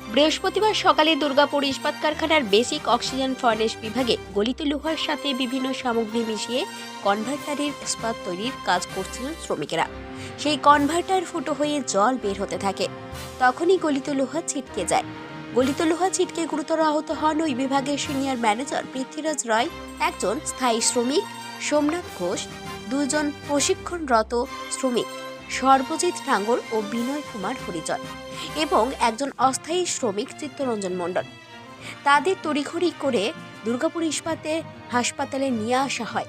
বৃহস্পতিবার সকালে দুর্গাপুর ইস্পাত কারখানার বেসিক অক্সিজেন ফার্নেস বিভাগে গলিত লোহার সাথে বিভিন্ন সামগ্রী মিশিয়ে কনভার্টারের ইস্পাত তৈরির কাজ করছিলেন শ্রমিকেরা। সেই কনভার্টার ফুটো হয়ে জল বের হতে থাকে। তখনই গলিত লোহা ছিটকে যায়। গলিত লোহা ছিটকে গুরুতর আহত হন ওই বিভাগের সিনিয়র ম্যানেজার পৃথ্বীরাজ রায়। একজন স্থায়ী শ্রমিক, সোমনাথ ঘোষ, দুজন প্রশিক্ষণরত শ্রমিক। সর্বজিৎ ঠাঙ্গর ও বিনয় কুমার হরিজন এবং একজন অস্থায়ী শ্রমিক চিত্তরঞ্জন মণ্ডল। তাদের তড়িঘড়ি করে দুর্গাপুর ইস্পাতে হাসপাতালে নিয়ে আসা হয়।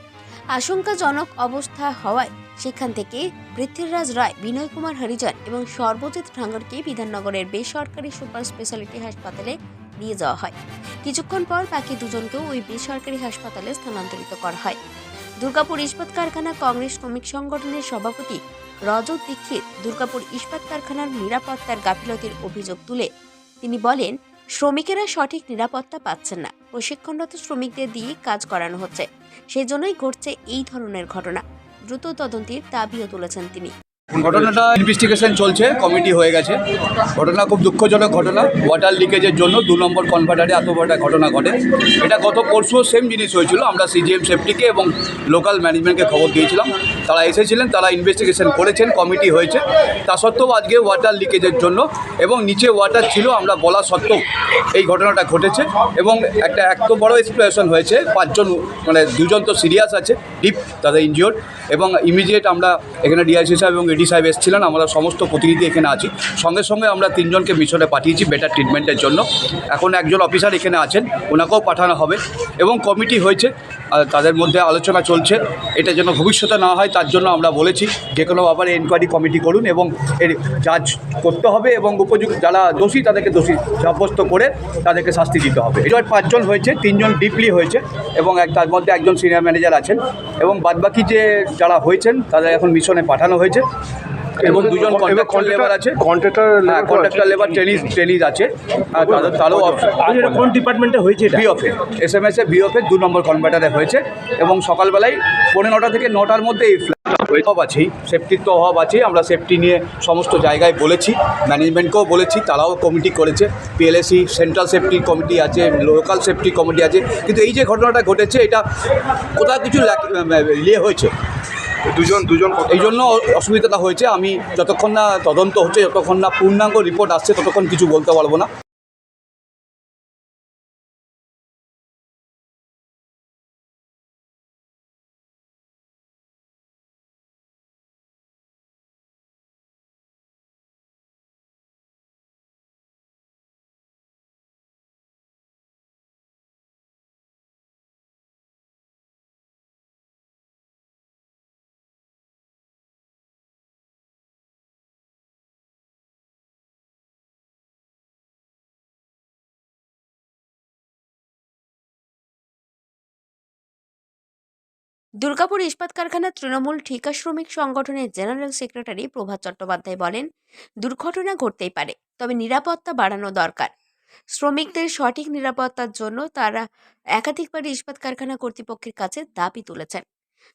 আশঙ্কাজনক অবস্থা হওয়ায় সেখান থেকে পৃথ্বীরাজ রায়, বিনয় কুমার হরিজন এবং সর্বজিৎ ঠাঙ্গরকে বিধাননগরের বেসরকারি সুপার স্পেশালিটি হাসপাতালে নিয়ে যাওয়া হয়। কিছুক্ষণ পর বাকি দুজনকেও ওই বেসরকারি হাসপাতালে স্থানান্তরিত করা হয়। দুর্গাপুর ইস্পাত কারখানা কংগ্রেস শ্রমিক সংগঠনের সভাপতি রজত দীক্ষিত দুর্গাপুর ইস্পাত কারখানার নিরাপত্তার গাফিলতির অভিযোগ তুলে। তিনি বলেন, শ্রমিকেরা সঠিক নিরাপত্তা পাচ্ছেন না। প্রশিক্ষণরত শ্রমিকদের দিয়ে কাজ করানো হচ্ছে। সেজন্যই ঘটছে এই ধরনের ঘটনা। দ্রুত তদন্তের দাবিও তুলেছেন তিনি। ঘটনাটা ইনভেস্টিগেশন চলছে কমিটি হয়ে গেছে। ঘটনা খুব দুঃখজনক ঘটনা। ওয়াটার লিকেজের জন্য দু নম্বর কনভার্টারে এত বড় ঘটনা ঘটে। এটা গত পরশুও সেম জিনিস হয়েছিল। আমরা সিজিএম সেফটিকে এবং লোকাল ম্যানেজমেন্টকে খবর দিয়েছিলাম। তারা এসেছিলেন, তারা ইনভেস্টিগেশন করেছেন কমিটি হয়েছে। তা সত্ত্বেও আজকে ওয়াটার লিকেজের জন্য এবং নিচে ওয়াটার ছিল, আমরা বলা সত্ত্বেও এই ঘটনাটা ঘটেছে এবং একটা এত বড় এক্সপ্লোশন হয়েছে, পাঁচজন মানে দুজন তো সিরিয়াস আছে ডিপ তাদের ইনজিওর এবং ইমিডিয়েট আমরা এখানে ডিআইসি সাহেব এবং এডি সাহেব এসেছিলেন, আমরা সমস্ত প্রতিনিধি এখানে আছি। সঙ্গে সঙ্গে আমরা তিনজনকে মিশনে পাঠিয়েছি বেটার ট্রিটমেন্টের জন্য। এখন একজন অফিসার এখানে আছেন, ওনাকেও পাঠানো হবে এবং কমিটি হয়েছে। তাদের মধ্যে আলোচনা চলছে। এটা যেন ভবিষ্যতে না হয়, তার জন্য আমরা বলেছি, যে কোনো ব্যাপারে এনকোয়ারি কমিটি করুন এবং এর জাজ করতে হবে এবং উপযুক্ত যারা দোষী, তাদেরকে দোষী সাব্যস্ত করে তাদেরকে শাস্তি দিতে হবে। এটা পাঁচজন হয়েছে, তিনজন ডিপলি হয়েছে এবং এক, তার মধ্যে একজন সিনিয়র ম্যানেজার আছেন এবং বাদবাকি যে যারা হয়েছেন, তাদের এখন মিশনে পাঠানো হয়েছে। এবং দুজন কন্ট্রাক্টর লেবার আছে। Contractor contractor labour trainees trainees আছে। আর তাদের তারও এটা কোন ডিপার্টমেন্টে হয়েছে এটা? বিওফে এস এম এস এ বিওফে দু নম্বর কনভার্টারে হয়েছে। এবং সকালবেলায় পৌনে নটা থেকে নটার মধ্যে এই ফ্ল্যাট অভাব আছেই। সেফটির তো অভাব আছেই। আমরা সেফটি নিয়ে সমস্ত জায়গায় বলেছি। ম্যানেজমেন্টকেও বলেছি। তারাও কমিটি করেছে। পিএলএসি সেন্ট্রাল সেফটি কমিটি আছে লোকাল সেফটি কমিটি আছে। কিন্তু এই যে ঘটনাটা ঘটেছে এটা কোথাও কিছু ইয়ে হয়েছে। দুজন দুজন এই জন্য অসুবিধাটা হয়েছে। আমি যতক্ষণ না তদন্ত হচ্ছে, যতক্ষণ না পূর্ণাঙ্গ রিপোর্ট আসছে, ততক্ষণ কিছু বলতে পারব না। দুর্গাপুর ইস্পাত কারখানা তৃণমূল ঠিকা শ্রমিক সংগঠনের জেনারেল সেক্রেটারি প্রভাত চট্টোপাধ্যায় বলেন, দুর্ঘটনা ঘটতেই পারে, তবে নিরাপত্তা বাড়ানো দরকার। শ্রমিকদের সঠিক নিরাপত্তার জন্য তারা একাধিকবার ইস্পাত কারখানা কর্তৃপক্ষের কাছে দাবি তুলেছেন।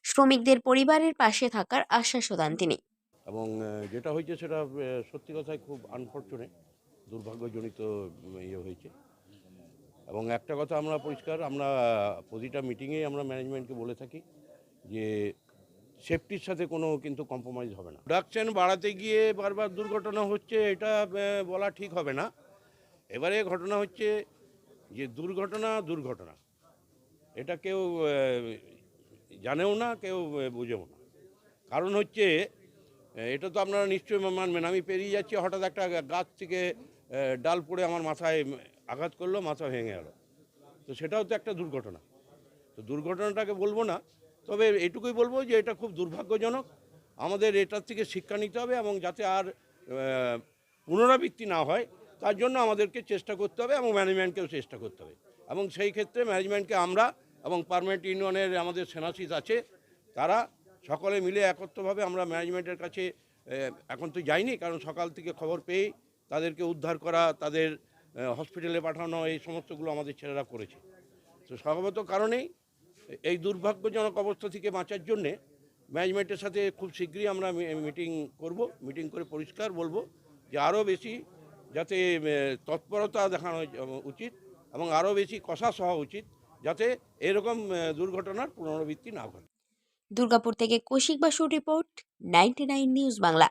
শ্রমিকদের পরিবারের পাশে থাকার আশ্বাসও দেন তিনি। এবং যেটা হয়েছে সেটা সত্যি কথায় খুব আনফর্চুনেট দুর্ভাগ্যজনিত ইয়ে হয়েছে। এবং একটা কথা আমরা পরিষ্কার, আমরা প্রতিটা মিটিংয়ে আমরা ম্যানেজমেন্টকে বলে থাকি যে সেফটির সাথে কোনো কিন্তু কম্প্রোমাইজ হবে না। প্রোডাকশন বাড়াতে গিয়ে বারবার দুর্ঘটনা হচ্ছে, এটা বলা ঠিক হবে না। এবারে ঘটনা হচ্ছে যে দুর্ঘটনা দুর্ঘটনা। এটা কেউ জানেও না, কেউ বুঝেও না। কারণ হচ্ছে এটা তো আপনারা নিশ্চয়ই মানবেন। আমি পেরিয়ে যাচ্ছি, হঠাৎ একটা গাছ থেকে ডাল পড়ে আমার মাথায় আঘাত করল, মাথা ভেঙে গেল। তো সেটাও তো একটা দুর্ঘটনা। তো দুর্ঘটনাটাকে বলব না তবে এটুকুই বলব যে এটা খুব দুর্ভাগ্যজনক। আমাদের এটার থেকে শিক্ষা নিতে হবে এবং যাতে আর পুনরাবৃত্তি না হয়, তার জন্য আমাদেরকে চেষ্টা করতে হবে এবং ম্যানেজমেন্টকেও চেষ্টা করতে হবে। এবং সেই ক্ষেত্রে ম্যানেজমেন্টকে আমরা এবং পারমানেন্ট ইউনিয়নের আমাদের সেনাসিস আছে, তারা সকলে মিলে একত্রভাবে আমরা ম্যানেজমেন্টের কাছে এখন তো যাইনি, কারণ সকাল থেকে খবর পেয়ে তাদেরকে উদ্ধার করা, তাদের হসপিটালে পাঠানো, এই সমস্তগুলো আমাদের ছেলেরা করেছে। তো স্বভাবত কারণেই এই দুর্ভাগ্যজনক অবস্থা থেকে বাঁচার জন্যে ম্যানেজমেন্টের সাথে খুব শীঘ্রই আমরা মিটিং করব, মিটিং করে পরিষ্কার বলব যে আরও বেশি যাতে তৎপরতা দেখানো উচিত এবং আরও বেশি কষাস হওয়া উচিত যাতে এরকম দুর্ঘটনার পুনরাবৃত্তি না ঘটে। দুর্গাপুর থেকে কৌশিক বাসুর রিপোর্ট, নাইনটি নিউজ বাংলা।